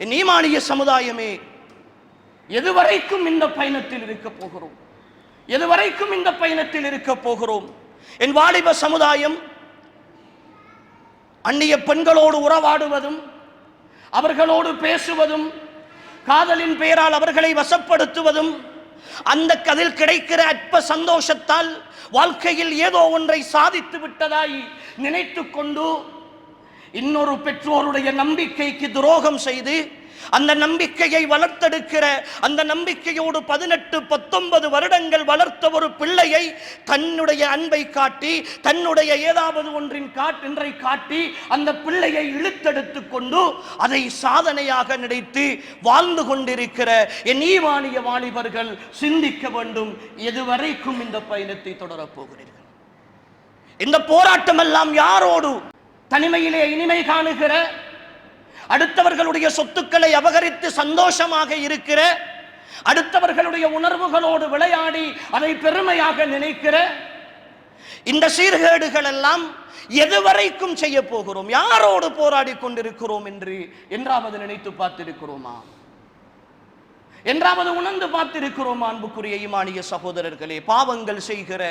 என் ஈமானிய சமுதாயமே எதுவரைக்கும் இந்த பயணத்தில் இருக்க போகிறோம்? எதுவரைக்கும் இந்த பயணத்தில் இருக்க போகிறோம்? என் வாலிப சமுதாயம் அந்நிய பெண்களோடு உறவாடுவதும் அவர்களோடு பேசுவதும் காதலின் பெயரால் அவர்களை வசப்படுத்துவதும் அந்த கதில் கிடைக்கிற அற்ப சந்தோஷத்தால் வாழ்க்கையில் ஏதோ ஒன்றை சாதித்து விட்டதாய் நினைத்து கொண்டு இன்னொரு பெற்றோருடைய நம்பிக்கைக்கு துரோகம் செய்து அந்த நம்பிக்கையை வளர்த்தெடுக்கிற அந்த நம்பிக்கையோடு பதினெட்டு பத்தொன்பது வருடங்கள் வளர்த்த ஒரு பிள்ளையை தன்னுடைய அன்பை காட்டி தன்னுடைய ஏதாவது ஒன்றின் காட்டின்றை காட்டி அந்த பிள்ளையை இழுத்தெடுத்து கொண்டு அதை சாதனையாக நினைத்து வாழ்ந்து கொண்டிருக்கிற என் ஈவானிய வாலிபர்கள் சிந்திக்க வேண்டும். எதுவரைக்கும் இந்த பயணத்தை தொடரப் போகிறீர்கள். இந்த போராட்டம் எல்லாம் யாரோடு தனிமையிலே இனிமை காணுகிற அடுத்தவர்களுடைய சொத்துக்களை அபகரித்து சந்தோஷமாக இருக்கிற அடுத்தவர்களுடைய உணர்வுகளோடு விளையாடி அதை பெருமையாக நினைக்கிற இந்த சீர்கேடுகள் எல்லாம் எதுவரைக்கும் செய்ய போகிறோம்? யாரோடு போராடி கொண்டிருக்கிறோம் என்று என்றாவது நினைத்து பார்த்திருக்கிறோமா? என்றாவது உணர்ந்து பார்த்திருக்கிறோம் அன்புக்குரிய ஈமானிய சகோதரர்களே? பாவங்கள் செய்கிற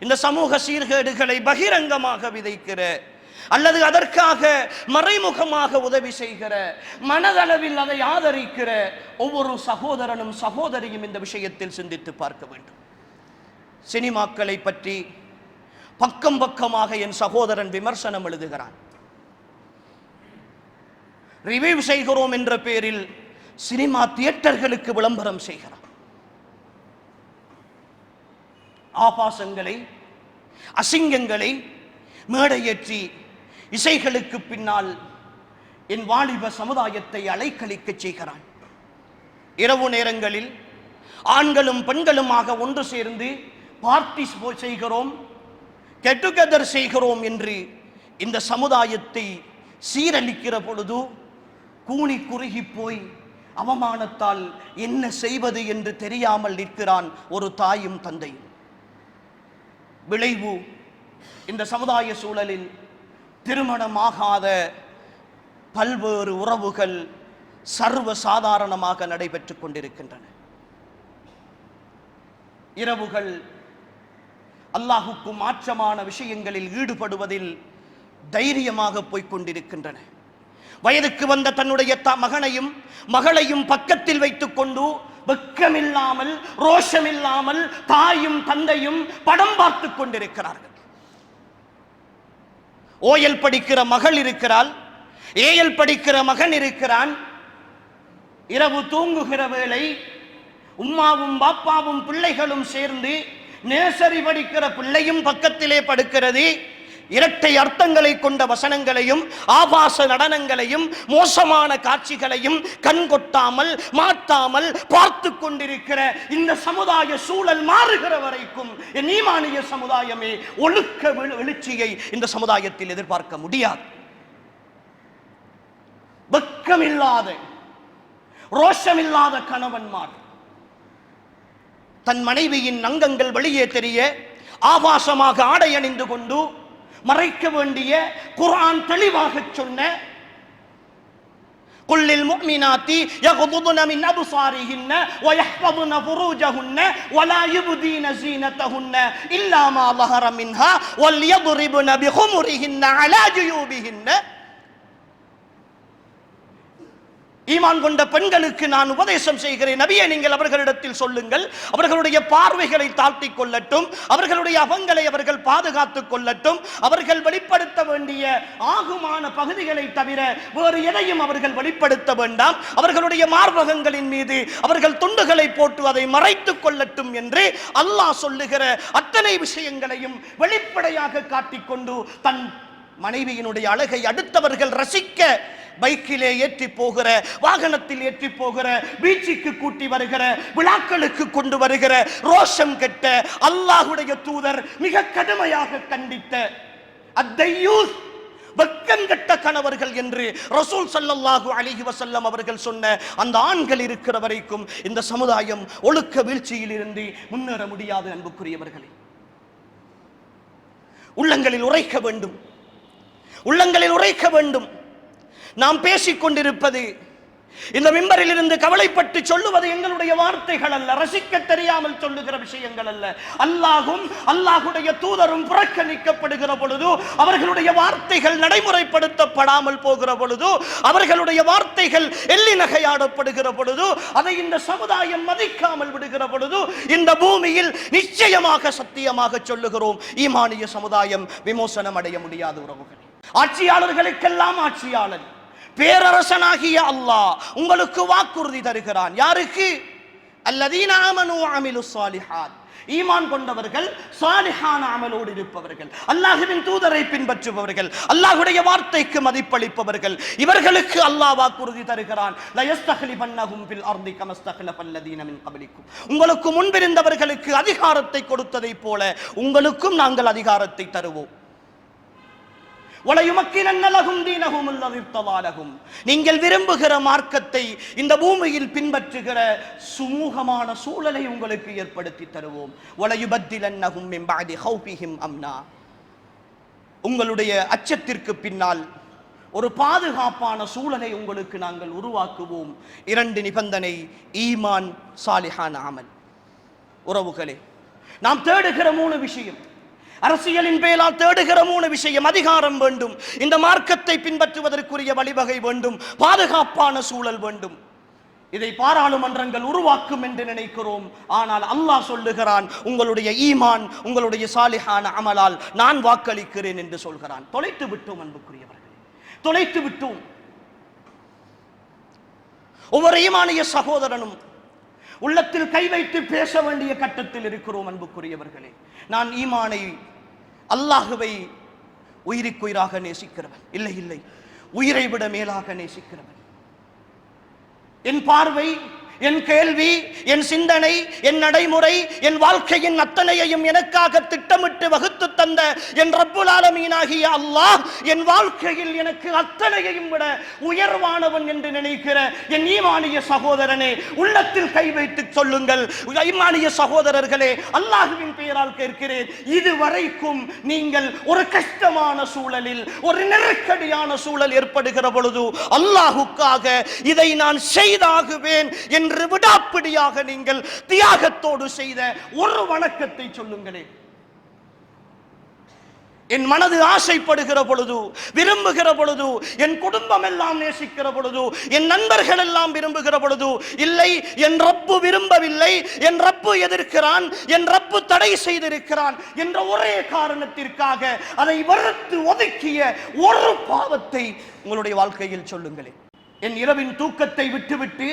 இந்த சமூக சீர்கேடுகளை பகிரங்கமாக விதைக்கிற அல்லது அதற்காக மறைமுகமாக உதவி செய்கிற மனதளவில் அதை ஆதரிக்கிற ஒவ்வொரு சகோதரனும் சகோதரியும் இந்த விஷயத்தில் சிந்தித்து பார்க்க வேண்டும். சினிமாக்களை பற்றி பக்கம் பக்கமாக என் சகோதரன் விமர்சனம் எழுதுகிறான். ரிவ்யூ செய்கிறோம் என்ற பேரில் சினிமா தியேட்டர்களுக்கு விளம்பரம் செய்கிறான். ஆபாசங்களை அசிங்கங்களை மேடையேற்றி இசைகளுக்கு பின்னால் என் வாலிப சமுதாயத்தை அலைக்கழிக்க செய்கிறான் இரவு நேரங்களில் ஆண்களும் பெண்களுமாக ஒன்று சேர்ந்து பார்ட்டி செய்கிறோம் கெட்டுகெதர் செய்கிறோம் என்று இந்த சமுதாயத்தை சீரழிக்கிற பொழுது கூனி குறுகி போய் அவமானத்தால் என்ன செய்வது என்று தெரியாமல் நிற்கிறான் ஒரு தாயும் தந்தையும். விளைவு இந்த சமுதாய சூழலில் திருமணமாகாத பல்வேறு உறவுகள் சர்வ சாதாரணமாக நடைபெற்று கொண்டிருக்கின்றன. இரவுகள் அல்லாஹுக்கு மாற்றமான விஷயங்களில் ஈடுபடுவதில் தைரியமாக போய்கொண்டிருக்கின்றன வயதுக்கு வந்த தன்னுடைய த மகனையும் மகளையும் பக்கத்தில் வைத்துக் கொண்டு வெக்கமில்லாமல் ரோஷமில்லாமல் தாயும் தந்தையும் படம் பார்த்துக் கொண்டிருக்கிறார்கள். ஓயல் படிக்கிற மகள் இருக்கிறாள் ஏயல் படிக்கிற மகன் இருக்கிறான். இரவு தூங்குகிற வேளை உம்மாவும் பாப்பாவும் பிள்ளைகளும் சேர்ந்து நேசரி படிக்கிற பிள்ளையும் பக்கத்திலே படுக்கிறது. இரட்டை அர்த்தங்களை கொண்ட வசனங்களையும் ஆபாச நடனங்களையும் மோசமான காட்சிகளையும் கண் கொட்டாமல் மாட்டாமல் பார்த்து கொண்டிருக்கிற இந்த சமுதாய சூழல் மாறுகிற வரைக்கும் என் ஈமானிய சமுதாயமே ஒழுக்க எழுச்சியை இந்த சமுதாயத்தில் எதிர்பார்க்க முடியாது. வெக்கமில்லாத ரோஷமில்லாத கணவன்மார் தன் மனைவியின் அங்கங்கள் வெளியே தெரிய ஆபாசமாக ஆடை அணிந்து கொண்டு மறைக்க வேண்டிய குர்ஆன் தெளிவாக சொன்ன قل للمؤمنات يغضضن من أبصارهن ويحفظن فروجهن ولا يبدين زينتهن إلا ما ظهر منها وليضربن بخمرهن على جيوبهن ஈமான் கொண்ட பெண்களுக்கு நான் உபதேசம் செய்கிறேன். நபியை நீங்கள் அவர்களிடத்தில் சொல்லுங்கள். அவர்களுடைய பார்வைகளை தாழ்த்திக் கொள்ளட்டும். அவர்களுடைய அவங்களை அவர்கள் பாதுகாத்துக் கொள்ளட்டும். அவர்கள் வெளிப்படுத்த வேண்டிய ஆகுமான பகுதிகளை தவிர வேறு எதையும் அவர்கள் வெளிப்படுத்த வேண்டாம். அவர்களுடைய மார்பகங்களின் மீது அவர்கள் துண்டுகளை போட்டு அதை மறைத்துக் கொள்ளட்டும் என்று அல்லாஹ் சொல்லுகிற அத்தனை விஷயங்களையும் வெளிப்படையாக காட்டிக்கொண்டு தன் மனைவியினுடைய அழகை அடுத்தவர்கள் ரசிக்க பைக்கிலே ஏற்றி போகிற வாகனத்தில் ஏற்றி போகிற பீச்சுக்கு கூட்டி வருகிற விழாக்களுக்கு கொண்டு வருகிற ரோஷம் கெட்ட அல்லாஹுடைய தூதர் மிக கடுமையாக கண்டித்த அத்தையூஸ் வெக்கங்கெட்ட கணவர்கள் என்று ரசூல் சல்லல்லாஹு அலிஹி வசல்லம் அவர்கள் சொன்ன அந்த ஆண்கள் இருக்கிற வரைக்கும் இந்த சமுதாயம் ஒழுக்க வீழ்ச்சியில் இருந்து முன்னேற முடியாது அன்புக்குரியவர்களே. உள்ளங்களில் உரைக்க வேண்டும். உள்ளங்களில் உரைக்க வேண்டும். நாம் பேசிக் கொண்டிருப்பது இந்த மிம்பரில் இருந்து கவலைப்பட்டு சொல்லுவது எங்களுடைய வார்த்தைகள் அல்ல ரசிக்க தெரியாமல் சொல்லுகிற விஷயங்கள் அல்ல. அல்லாஹும் அல்லாஹுடைய தூதரும் புறக்கணிக்கப்படுகிற பொழுது அவர்களுடைய வார்த்தைகள் நடைமுறைப்படுத்தப்படாமல் போகிற பொழுது அவர்களுடைய வார்த்தைகள் எள்ளி நகையாடப்படுகிற பொழுது அதை இந்த சமுதாயம் மதிக்காமல் விடுகிற பொழுது இந்த பூமியில் நிச்சயமாக சத்தியமாக சொல்லுகிறோம். ஈமானிய சமுதாயம் விமோசனம் அடைய முடியாத உறவுகள். ஆட்சியாளர்களுக்கெல்லாம் ஆட்சியாளர். பேரரசனாகிய அல்லாஹ் உங்களுக்கு வாக்குறுதி தருகிறான். யாருக்கு? அல்லதீன ஆமனு அமிலு சாலிஹாத் ஈமான் கொண்டவர்கள் சாலிஹான அமலோடு இருப்பவர்கள். அல்லாஹுவின் தூதரை பின்பற்றுபவர்கள் அல்லாஹுடைய வார்த்தைக்கு மதிப்பளிப்பவர்கள். இவர்களுக்கு அல்லாஹ் வாக்குறுதி தருகிறான். உங்களுக்கு முன்பிருந்தவர்களுக்கு அதிகாரத்தை கொடுத்ததைப் போல உங்களுக்கும் நாங்கள் அதிகாரத்தை தருவோம். நீங்கள் விரும்புகிற மார்க்கத்தை இந்த பூமியில் பின்பற்றுகிற சுமூகமான சூழலை உங்களுக்கு ஏற்படுத்தி தருவோம். அம்னா. உங்களுடைய அச்சத்திற்கு பின்னால் ஒரு பாதுகாப்பான சூழலை உங்களுக்கு நாங்கள் உருவாக்குவோம். இரண்டு நிபந்தனை ஈமான் சாலிஹான் அமல். உறவுகளே நாம் தேடுகிற மூணு விஷயம். அரசியலின் பேரால் தேடுகிற மூணு விஷயம் அதிகாரம் வேண்டும். இந்த மார்க்கத்தை பின்பற்றுவதற்குரிய வழிவகை வேண்டும். பாதுகாப்பான சூழல் வேண்டும். இதை பாராளுமன்றங்கள் உருவாக்கும் என்று நினைக்கிறோம். ஆனால் அல்லாஹ் சொல்லுகிறான் உங்களுடைய ஈமான் உங்களுடைய சாலிஹான அமலால் நான் வாக்களிக்கிறேன் என்று சொல்கிறான். தொலைத்து விட்டோம் அன்புக்குரியவர்களே. தொலைத்து விட்டோம். ஒவ்வொரு ஈமானிய சகோதரனும் உள்ளத்தில் கை வைத்து பேச வேண்டிய கட்டத்தில் இருக்கிறோம் அன்புக்குரியவர்களே. நான் ஈமானை அல்லாஹுவை உயிருக்குயிராக நேசிக்கிறவன். இல்லை இல்லை. உயிரை விட மேலாக நேசிக்கிறவன். என் பார்வை என் கேள்வி என் சிந்தனை என் நடைமுறை என் வாழ்க்கையின் அத்தனையையும் எனக்காக திட்டமிட்டு வகுத்து தந்த என் ரப்புல் ஆலமீனாகிய அல்லாஹ் என் வாழ்க்கையில் எனக்கு அத்தனையையும் விட உயர்வானவன் என்று நினைக்கிற என் ஈமானிய சகோதரனே உள்ளத்தில் கை வைத்து சொல்லுங்கள். ஈமானிய சகோதரர்களே அல்லாஹுவின் பெயரால் கேட்கிறேன். இதுவரைக்கும் நீங்கள் ஒரு கஷ்டமான சூழலில் ஒரு நெருக்கடியான சூழல் ஏற்படுகிற பொழுது அல்லாஹுக்காக இதை நான் செய்தாகுவேன் என் என்று விடாப்பிடியாக நீங்கள் தியாகத்தோடு செய்த ஒரு வணக்கத்தை சொல்லுங்களேன். என் மனது ஆசைப்படுகிற பொழுது விரும்புகிற பொழுது என் குடும்பம் எல்லாம் நேசிக்கிற பொழுது என் நண்பர்கள் எல்லாம் விரும்புகிற பொழுது இல்லை என் ரப்பு விரும்பவில்லை என் ரப்பு எதிர்க்கிறான் என் ரப்பு தடை செய்திருக்கிறான் என்ற ஒரே காரணத்திற்காக அதை வெறுத்து ஒதுக்கிய ஒரு பாவத்தை உங்களுடைய வாழ்க்கையில் சொல்லுங்களேன். என் இரவின் தூக்கத்தை விட்டுவிட்டு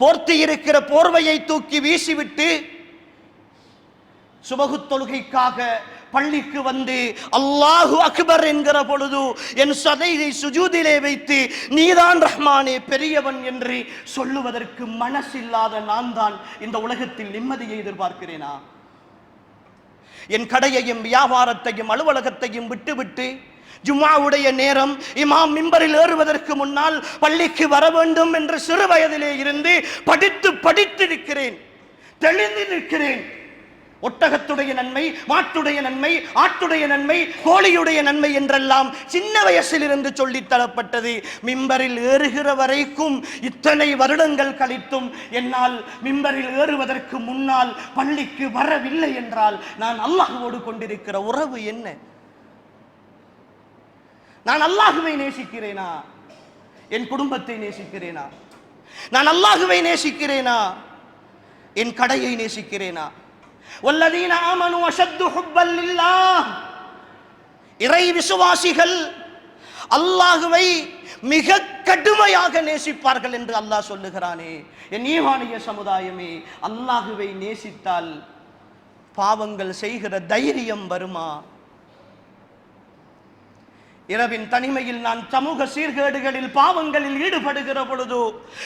போர்த்தி இருக்கிற போர்வையை தூக்கி வீசிவிட்டு சுபகு தொழுகைக்காக பள்ளிக்கு வந்து அல்லாஹு அக்பர் என்கிற பொழுது என் சதையை சுஜூதிலே வைத்து நீதான் ரஹ்மானே பெரியவன் என்று சொல்லுவதற்கு மனசில்லாத நான் தான் இந்த உலகத்தில் நிம்மதியை எதிர்பார்க்கிறேனா? என் கடையையும் வியாபாரத்தையும் அலுவலகத்தையும் விட்டுவிட்டு ஜும்மாவுடைய நேரம் இமாம் மிம்பரில் ஏறுவதற்கு முன்னால் பள்ளிக்கு வர வேண்டும் என்று சிறு வயதிலே இருந்து படித்து படித்து நிற்கிறேன். தெளிந்து நிற்கிறேன். ஒட்டகத்துடைய நன்மை மாட்டுடைய நன்மை ஆட்டுடைய நன்மை கோழியுடைய நன்மை என்றெல்லாம் சின்ன வயசிலிருந்து சொல்லித் தரப்பட்டது. மிம்பரில் ஏறுகிற வரைக்கும் இத்தனை வருடங்கள் கழித்தும் என்னால் மிம்பரில் ஏறுவதற்கு முன்னால் பள்ளிக்கு வரவில்லை என்றால் நான் அல்லாஹோடு கொண்டிருக்கிற உறவு என்ன? நான் அல்லாஹுவை நேசிக்கிறேனா? என் குடும்பத்தை நேசிக்கிறேனா? நான் அல்லாஹுவை நேசிக்கிறேனா? என் கடையை நேசிக்கிறேனா? வல்லதீன ஆமனு அஷத்து ஹுப்பல் லில்லாஹ். இறை விசுவாசிகள் அல்லாஹுவை மிக கடுமையாக நேசிப்பார்கள் என்று அல்லாஹ் சொல்லுகிறானே. என் ஈமானிய சமுதாயமே அல்லாஹுவை நேசித்தால் பாவங்கள் செய்கிற தைரியம் வருமா? இரவின் தனிமையில் நான் சமூக சீர்கேடுகளில் பாவங்களில் ஈடுபடுகிற பொழுது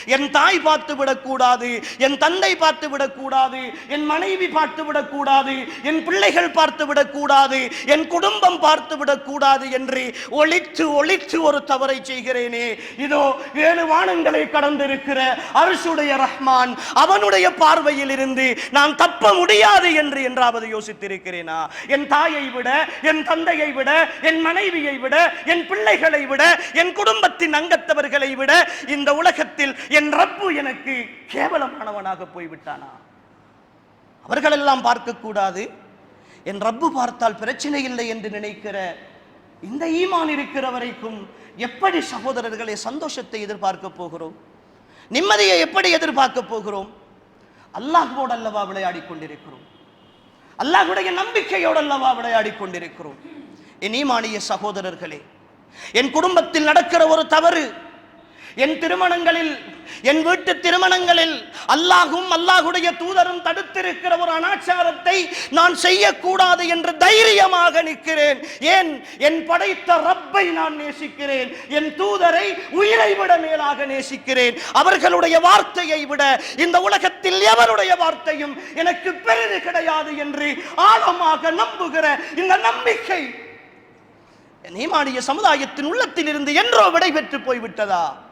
என் தாய் பார்த்து விடக்கூடாது என் தந்தை பார்த்து விடக்கூடாது என் மனைவி பார்த்து விடக்கூடாது என் பிள்ளைகள் பார்த்து விடக்கூடாது என் குடும்பம் பார்த்து விடக்கூடாது என்று ஒளித்து ஒளித்து ஒரு தவறை செய்கிறேனே. இதோ ஏழு வானங்களை கடந்திருக்கிற அரசுடைய ரஹ்மான் அவனுடைய பார்வையில் இருந்து நான் தப்ப முடியாது என்று என்றாவது யோசித்திருக்கிறேனா? என் தாயை விட என் தந்தையை விட என் மனைவியை விட என் பிள்ளைகளை விட என் குடும்பத்தின் அங்கத்தவர்களை விட இந்த உலகத்தில் என் ரப்பு எனக்கு கேவலமானவனாக போய்விட்டானா? அவர்களெல்லாம் பார்க்கக்கூடாது. என் ரப்பு பார்த்தால் பிரச்சனை இல்லை என்று நினைக்கிற இந்த ஈமான் இருக்கிற வரைக்கும் எப்படி சகோதரர்களை சந்தோஷத்தை எதிர்பார்க்க போகிறோம்? நிம்மதியை எப்படி எதிர்பார்க்க போகிறோம்? அல்லாஹோடு அல்லவா விளையாடிக் கொண்டிருக்கிறோம். அல்லாஹுடைய நம்பிக்கையோடு அல்லவா விளையாடிக் கொண்டிருக்கிறோம். என் ஈமானிய சகோதரர்களே என் குடும்பத்தில் நடக்கிற ஒரு தவறு என் திருமணங்களில் என் வீட்டு திருமணங்களில் அல்லாஹும் அல்லாஹுடைய தூதரும் தடுத்திருக்கிற ஒரு அனாச்சாரத்தை நான் செய்யக்கூடாது என்று தைரியமாக நிற்கிறேன். ஏன்? என் படைத்த ரப்பை நான் நேசிக்கிறேன். என் தூதரை உயிரை விட மேலாக நேசிக்கிறேன். அவர்களுடைய வார்த்தையை விட இந்த உலகத்தில் எவருடைய வார்த்தையும் எனக்கு பெரிது கிடையாது என்று ஆழமாக நம்புகிற இந்த நம்பிக்கை நீமானிய சமுதாயத்தின் உள்ளத்தில் இருந்து என்றோ விடைபெற்று போய்விட்டதா?